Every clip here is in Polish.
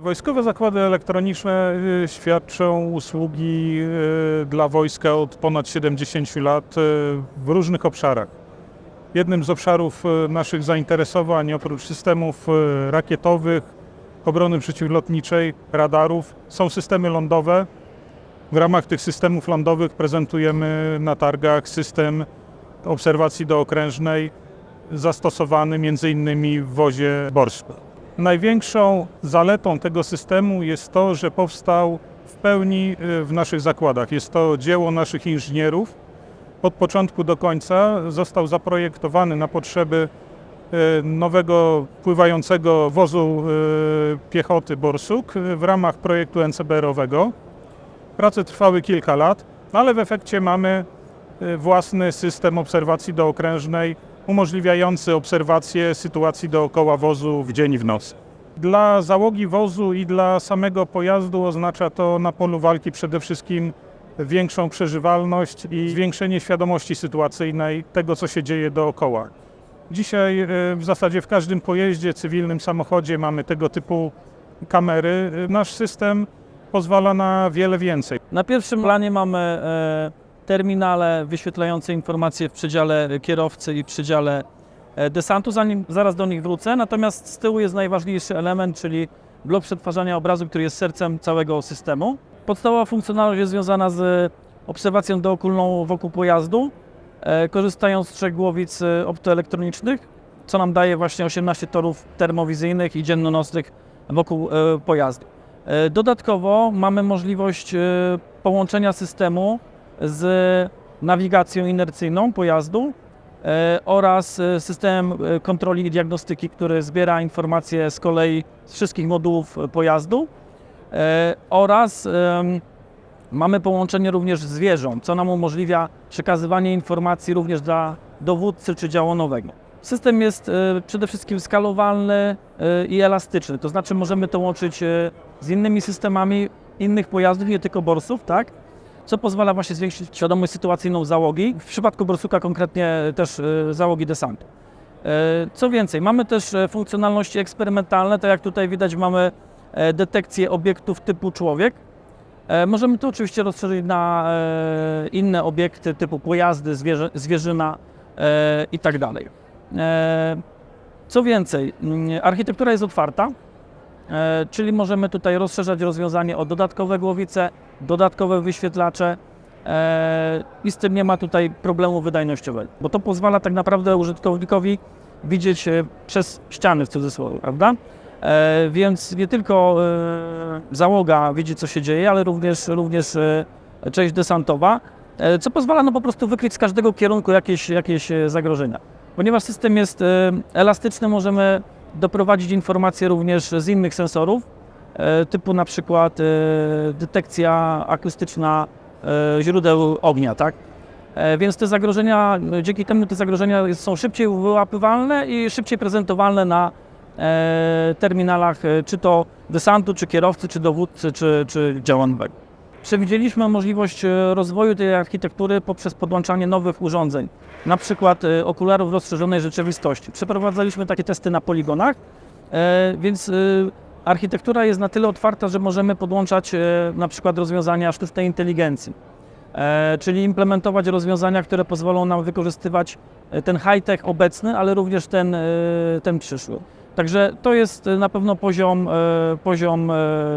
Wojskowe zakłady elektroniczne y, świadczą usługi y, dla wojska od ponad 70 lat y, w różnych obszarach. Jednym z obszarów naszych zainteresowań, oprócz systemów rakietowych, obrony przeciwlotniczej, radarów, są systemy lądowe. W ramach tych systemów lądowych prezentujemy na targach system obserwacji dookrężnej zastosowany m.in. w wozie Borsku. Największą zaletą tego systemu jest to, że powstał w pełni y, w naszych zakładach. Jest to dzieło naszych inżynierów. Od początku do końca został zaprojektowany na potrzeby y, nowego pływającego wozu y, piechoty Borsuk w ramach projektu NCBR-owego. Prace trwały kilka lat, ale w efekcie mamy własny system obserwacji dookrężnej umożliwiający obserwację sytuacji dookoła wozu w dzień i w nocy. Dla załogi wozu i dla samego pojazdu oznacza to na polu walki przede wszystkim większą przeżywalność i zwiększenie świadomości sytuacyjnej tego, co się dzieje dookoła. Dzisiaj y, w zasadzie w każdym pojeździe, cywilnym samochodzie mamy tego typu kamery. Nasz system pozwala na wiele więcej. Na pierwszym planie mamy e, terminale wyświetlające informacje w przedziale kierowcy i przedziale e, desantu, zanim zaraz do nich wrócę. Natomiast z tyłu jest najważniejszy element, czyli blok przetwarzania obrazu, który jest sercem całego systemu. Podstawowa funkcjonalność jest związana z obserwacją dookulną wokół pojazdu, e, korzystając z trzech głowic e, optoelektronicznych, co nam daje właśnie 18 torów termowizyjnych i dziennonosnych wokół pojazdu. Dodatkowo mamy możliwość połączenia systemu z nawigacją inercyjną pojazdu e, oraz e, systemem e, kontroli i diagnostyki, który zbiera informacje z kolei z wszystkich modułów pojazdu oraz mamy połączenie również z wieżą, co nam umożliwia przekazywanie informacji również dla dowódcy czy działonowego. System jest przede wszystkim skalowalny i elastyczny, to znaczy możemy to łączyć z innymi systemami innych pojazdów, nie tylko borsów, tak? Co pozwala właśnie zwiększyć świadomość sytuacyjną załogi, w przypadku borsuka konkretnie też e, załogi desantu. E, Co więcej, mamy też e, funkcjonalności eksperymentalne, tak jak tutaj widać mamy detekcję obiektów typu człowiek. Możemy to oczywiście rozszerzyć na inne obiekty typu pojazdy, zwierzę, zwierzyna e, i tak Co więcej, architektura jest otwarta, czyli możemy tutaj rozszerzać rozwiązanie o dodatkowe głowice, dodatkowe wyświetlacze e, i z tym nie ma tutaj problemu wydajnościowego, bo to pozwala tak naprawdę użytkownikowi widzieć e, przez ściany w cudzysłowie, prawda? E, Więc nie tylko e, załoga widzi, co się dzieje, ale również, również e, część desantowa, e, co pozwala no po prostu wykryć z każdego kierunku jakieś, jakieś e, zagrożenia. Ponieważ system jest e, elastyczny, możemy doprowadzić informacje również z innych sensorów, e, typu na przykład e, detekcja akustyczna e, źródeł ognia, tak? Więc te zagrożenia, dzięki temu te zagrożenia są szybciej wyłapywalne i szybciej prezentowalne na terminalach, czy to desantu, czy kierowcy, czy dowódcy, czy, czy. Przewidzieliśmy możliwość e, rozwoju tej architektury poprzez podłączanie nowych urządzeń, na przykład e, okularów rozszerzonej rzeczywistości. Przeprowadzaliśmy takie testy na poligonach, e, więc architektura jest na tyle otwarta, że możemy podłączać na przykład rozwiązania sztucznej inteligencji, czyli implementować rozwiązania, które pozwolą nam wykorzystywać ten high-tech obecny, ale również ten, ten przyszły. Także to jest na pewno poziom, poziom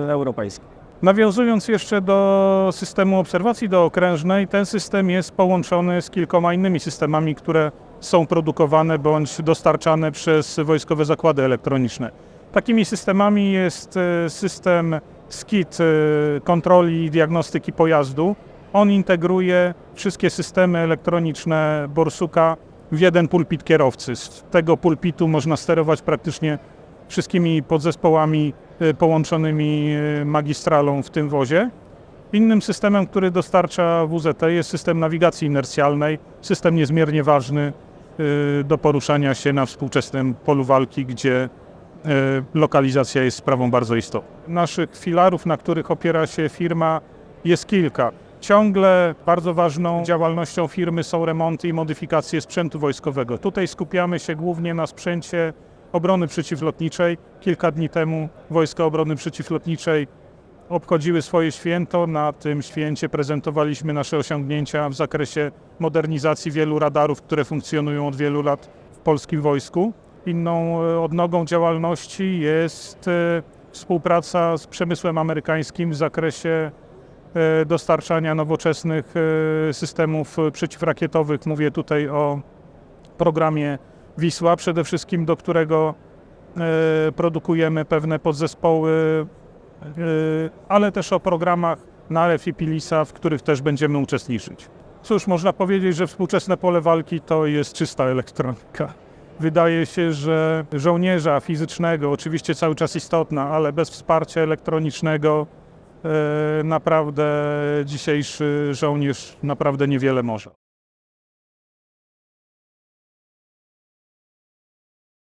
europejski. Nawiązując jeszcze do systemu obserwacji dookrężnej, ten system jest połączony z kilkoma innymi systemami, które są produkowane bądź dostarczane przez wojskowe zakłady elektroniczne. Takimi systemami jest e, system SKIT e, kontroli i diagnostyki pojazdu. On integruje wszystkie systemy elektroniczne Borsuka w jeden pulpit kierowcy. Z tego pulpitu można sterować praktycznie wszystkimi podzespołami połączonymi e, magistralą w tym wozie. Innym systemem, który dostarcza WZT jest system nawigacji inercjalnej, system niezmiernie ważny e, do poruszania się na współczesnym polu walki, gdzie lokalizacja jest sprawą bardzo istotną. Naszych filarów, na których opiera się firma, jest kilka. Ciągle bardzo ważną działalnością firmy są remonty i modyfikacje sprzętu wojskowego. Tutaj skupiamy się głównie na sprzęcie obrony przeciwlotniczej. Kilka dni temu Wojska Obrony Przeciwlotniczej obchodziły swoje święto. Na tym święcie prezentowaliśmy nasze osiągnięcia w zakresie modernizacji wielu radarów, które funkcjonują od wielu lat w polskim wojsku. Inną e, odnogą działalności jest e, współpraca z przemysłem amerykańskim w zakresie e, dostarczania nowoczesnych systemów przeciwrakietowych. Mówię tutaj o programie Wisła, przede wszystkim do którego e, produkujemy pewne podzespoły, e, ale też o programach NAREW i PILISA, w których też będziemy uczestniczyć. Cóż, można powiedzieć, że współczesne pole walki to jest czysta elektronika. Wydaje się, że żołnierza fizycznego, oczywiście cały czas istotna, ale bez wsparcia elektronicznego, e, naprawdę dzisiejszy żołnierz naprawdę niewiele może.